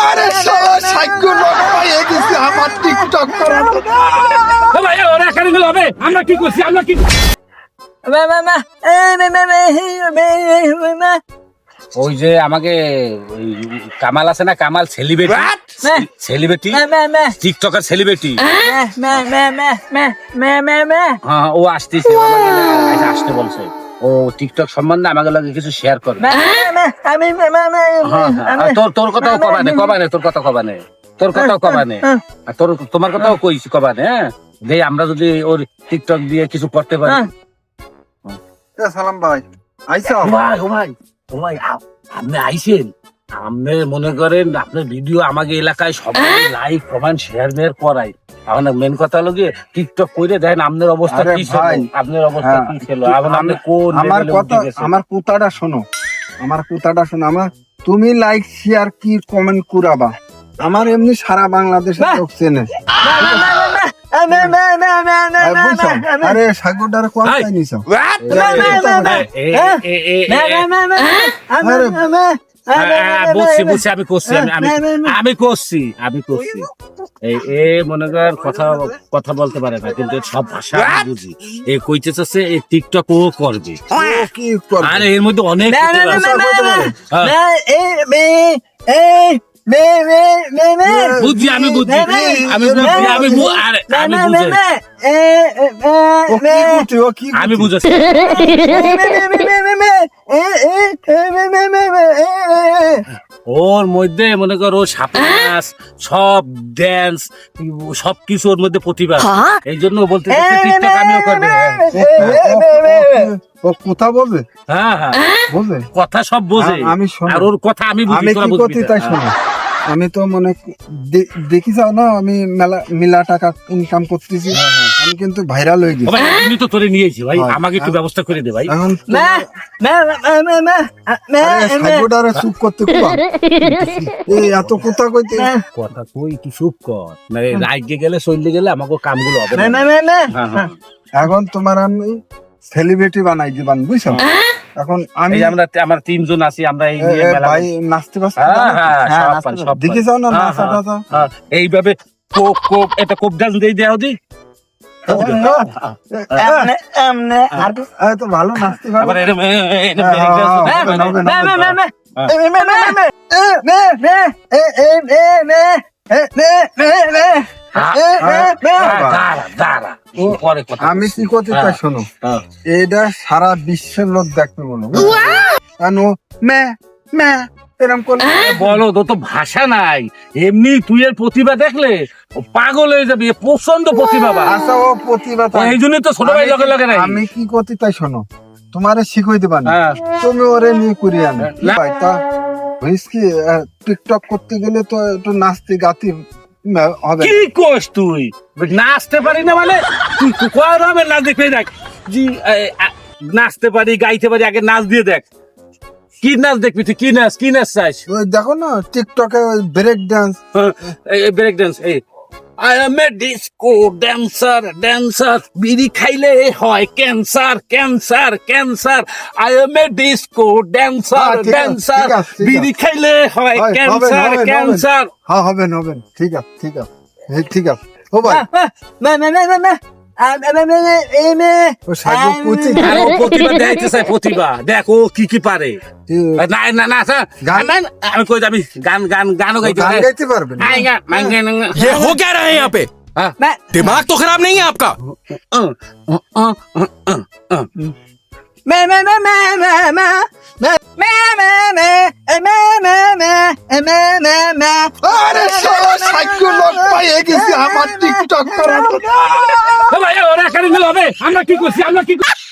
আরে শালা সাইকো লোক পাইয়ে আমার টিকটক করার ভাই ওরা এখানে গেলে হবে আমরা কি করছি আমরা কি ওই যে আমাকে কামাল আছে না Kamal celebrity celebrity TikToker celebrity হ্যাঁ ও আসতেছে আসতে বলছে ও টিকটক সম্বন্ধে আমাকে লাগে কিছু শেয়ার করবে হ্যাঁ, হ্যাঁ, তোর তোর কথাও কবানে কবানে তোর কথা কবানে তোর কথাও কবানে। আর তোর তোমার কথাও কইছি কবানে হ্যাঁ? যে আমরা যদি ওর টিকটক দিয়ে কিছু করতে পারি। সালাম ভাই আইসা ভাই ভাই ভাই আপনি আইছেন? আপনি মনে করেন আপনার ভিডিও আমাকে এলাকায় সবাই লাইক কমেন্ট শেয়ার মেয়ার করাই এখন মেন কথা হলো কি টিকটক করে দেখেন আপনার অবস্থা কি ছিল আপনার অবস্থা হ্যাঁ, কি ছিল এখন আপনি কোন আমার কথা আমার কথাটা শোনো আমার কথাটা শোনো আমার তুমি লাইক শেয়ার কি কমেন্ট করাবা আমার এমনি সারা বাংলাদেশে লোক চেনে আরে সাগরটার কোন নিছো হ্যাঁ, হ্যাঁ, বুঝছি বুঝছি আমি করছি আমি করছি আমি করছি এই এ মনে কর কথা কথা বলতে পারে না কিন্তু সব ভাষা বুঝি এ কইতে চাচ্ছে এই টিকটক ও করবে ও কি করবে? আরে এর মধ্যে অনেক কিছু আছে। হ্যাঁ, বুঝছি আমি বুঝছি আমি বুঝছি আমি আরে, আমি বুঝি ও কি করছে? ও কি আমি করছে? ওর মধ্যে মনে করো সাপ নাচ সব ড্যান্স সব কিছু ওর মধ্যে প্রতিভা এই জন্য বলতে টিকটক আমিও করবে ও কথা বলবে হ্যাঁ হ্যাঁ বলবে কথা সব বোঝে আমি শোনো। আর ওর কথা আমি বুঝি আমি কি তাই শোনো আমি তো মনে দেখি যাও না আমি মেলা মিলা টাকা ইনকাম করতেছি। আমি কিন্তু ভাইরাল হয়ে গেছি। আমি তো তোরে নিয়েছি ভাই আমাকে একটু ব্যবস্থা করে দে ভাই। এখন চুপ করতে কুয়া এই এত কথা কইতে কথা তুই একটু চুপ কর। মানে রাজ্যে গেলে চললে গেলে আমাকে কামগুলো হবে না। হ্যাঁ, হ্যাঁ। এখন তোমার আমি সেলিব্রিটি বানাই দিবান বুঝছ? এখন আমি এই আমরা আমার তিনজন আছি আমরা এই নিয়ে মেলা ভাই নাচতে পারছি হ্যাঁ, হ্যাঁ, সব সব দেখি যাও না হ্যাঁ, নাচা হ্যাঁ, টাচা হ্যাঁ, এইভাবে কোপ কোপ এটা কোপ ডান্স দিয়ে দেওয়া দি ভালো নাচতে পারো হ্যাঁ, হ্যাঁ। হ্যাঁ, আমি কি করতে চাই শোনো? হ্যাঁ। এটা সারা বিশ্বের লোক দেখতে বলো কেন? মে মে এরম করলে বলো তো তো ভাষা নাই। এমনি তুই এর প্রতিভা দেখলে পাগল হয়ে যাবি প্রচণ্ড প্রতিভা। আচ্ছা ও প্রতিভা এই জন্যই তো ছোট ভাই আমি লগে লগে নাই। আমি কি করতে চাই শোনো? তোমারে শিখাই দিবা না। হ্যাঁ। তুমি ওরে নিয়ে করি আনো। টিকটক করতে গেলে তো একটু নাচতে গাতে হবে কি কোস তুই? নাচতে পারি না মানে? তুই কয় রকমের নাচ দেখে দেখ। জি নাচতে পারি গাইতে পারি আগে নাচ দিয়ে দেখ। কি নাচ দেখবি তুই? কি নাচ কি নাচ ওই দেখো না টিকটকে ব্রেক ডান্স ব্রেক ডান্স এই। I am a disco dancer dancer বিড়ি খাইলে হয় cancer cancer cancer I am a disco dancer dancer বিড়ি খাইলে হয় ক্যান্সার। ক্যান্সার হ্যাঁ হবেন হবেন ঠিক আছে ঠিক আছে। ঠিক আছে। ও ভাই। না না না আর ও প্রতিভা দেখাইতে চায় প্রতিভা দেখ ও কি কি পারে না না না স্যার গান- আমি আমি কই আমি গান গান গানও গাইতে গান পারি গাইতে পারবেন আই গান মান গান ये हो क्या रहा है यहाँ पे हाँ। दिमाग तो खराब नहीं है आपका আরে শালা সাইকো লোক পাইয়ে গেছি আমার টিকটক গেলে হবে। আমরা কি করছি? আমরা কি করছি?